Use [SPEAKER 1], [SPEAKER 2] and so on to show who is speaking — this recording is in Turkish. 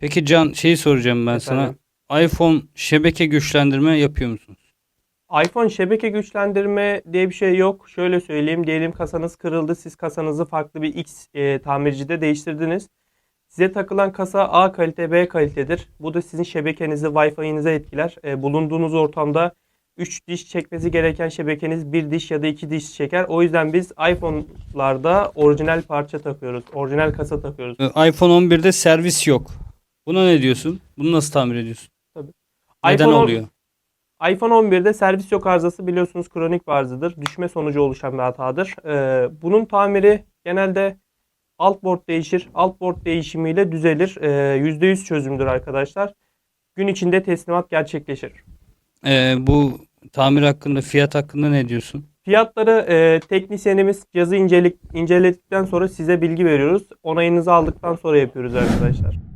[SPEAKER 1] Peki Can şeyi soracağım ben
[SPEAKER 2] Efendim?
[SPEAKER 1] sana. iPhone şebeke güçlendirme yapıyor musunuz?
[SPEAKER 2] iPhone şebeke güçlendirme diye bir şey yok. Şöyle söyleyeyim. Diyelim kasanız kırıldı. Siz kasanızı farklı bir X e, tamircide değiştirdiniz. Size takılan kasa A kalite B kalitedir. Bu da sizin şebekenizi, Wi-Fi'nizi etkiler. E, bulunduğunuz ortamda 3 diş çekmesi gereken şebekeniz 1 diş ya da 2 diş çeker. O yüzden biz iPhone'larda orijinal parça takıyoruz. Orijinal kasa takıyoruz.
[SPEAKER 1] Ee, iPhone 11'de servis yok. Buna ne diyorsun? Bunu nasıl tamir ediyorsun? Neden
[SPEAKER 2] iPhone on-
[SPEAKER 1] oluyor?
[SPEAKER 2] iPhone 11'de servis yok arızası biliyorsunuz kronik bir arızadır. Düşme sonucu oluşan bir hatadır. Ee, bunun tamiri genelde alt board değişir. Alt board değişimiyle düzelir. Ee, %100 çözümdür arkadaşlar. Gün içinde teslimat gerçekleşir.
[SPEAKER 1] Ee, bu tamir hakkında, fiyat hakkında ne diyorsun?
[SPEAKER 2] Fiyatları e, teknisyenimiz cihazı incelik, inceledikten sonra size bilgi veriyoruz. Onayınızı aldıktan sonra yapıyoruz arkadaşlar.